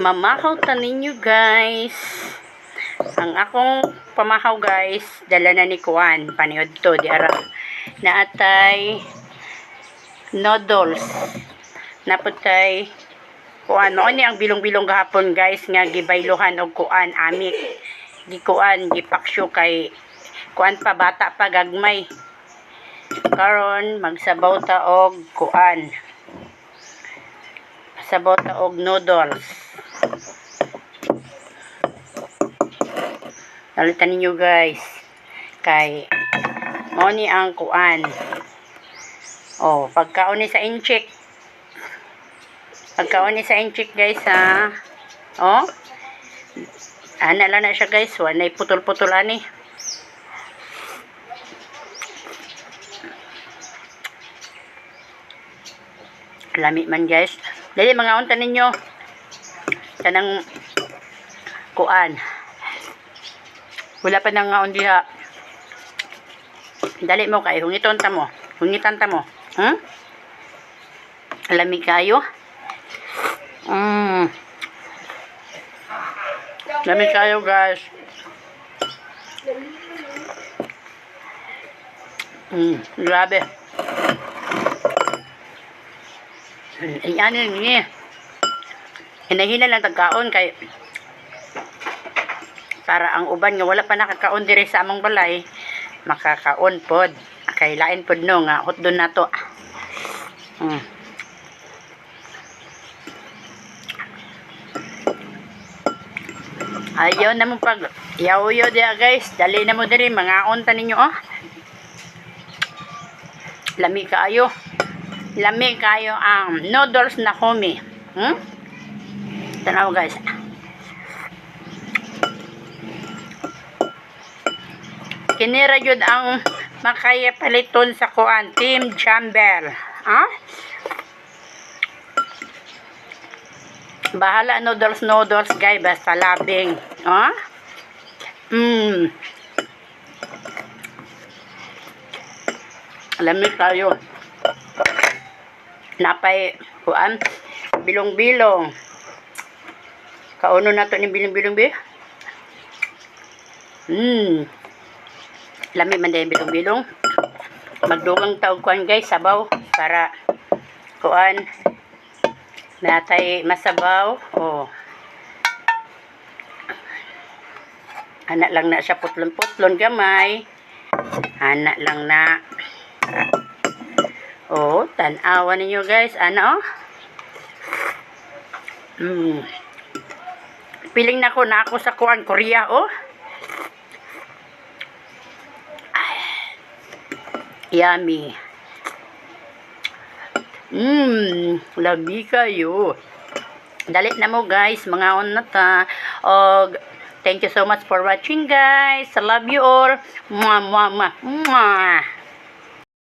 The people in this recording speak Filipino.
Mamahaw ta ninyo guys. Ang akong pamahaw guys, dala na ni Kuan. Paniod to, di ara. Naatay noodles. Naputay kuan mo ni ang bilong-bilong gahapon guys nga gibaylohan og kuan amik gikuan gipaksyo kay kuan pa bata pa gagmay karon magsabaw ta og kuan sabaw ta og noodles Nalitan ninyo guys. Kay mo ni ang kuan. Oh pagkaon ni sa incheck. Pagkaon ni sa incheck guys ha? Oh? Ana lang na siya guys. Wanay putol-putol ani. Lami man guys. Dali mga unta ninyo. Kanang kuan wala pa nang ngaon diha dali mo kay hungiton ta mo hungitan ta mo hmm? lami kayo mm. lami kayo guys mm, grabe Ayan yun niya. Hinahina lang tagkaon kay para ang uban nga wala pa nakakaon dire sa among balay makakaon pod. Kay lain pod no nga hotdon nato mm. ayaw na mo pag yaw-yaw dia guys. Dali na mo diri mga unta ninyo oh. Lami kaayo. Lami kayo ang noodles na kumi hmm? tanaw guys kinira yun ang makaya paliton sa kuan team Jambel. Ha? Bahala noodles noodles guys basta labing. Ha? Mm lamig kayo napay kuan bilong-bilong. Kauno na to ni bilong-bilong bi hmm lami man din bilong-bilong. Magdugang taog kuan guys sabaw para kuan natay masabaw. Oh anak lang na siya putlon-putlon gamay. Anak lang na. Oh tanawa ninyo guys. Ano oh? Mm. piling na ko na ako sa kuan Korea oh Yummy. Mmm, labi kayo. Dalit na mo guys, mga on na ta. Og, thank you so much for watching guys. I love you all. Mwah, mwah, mwah. Mwah.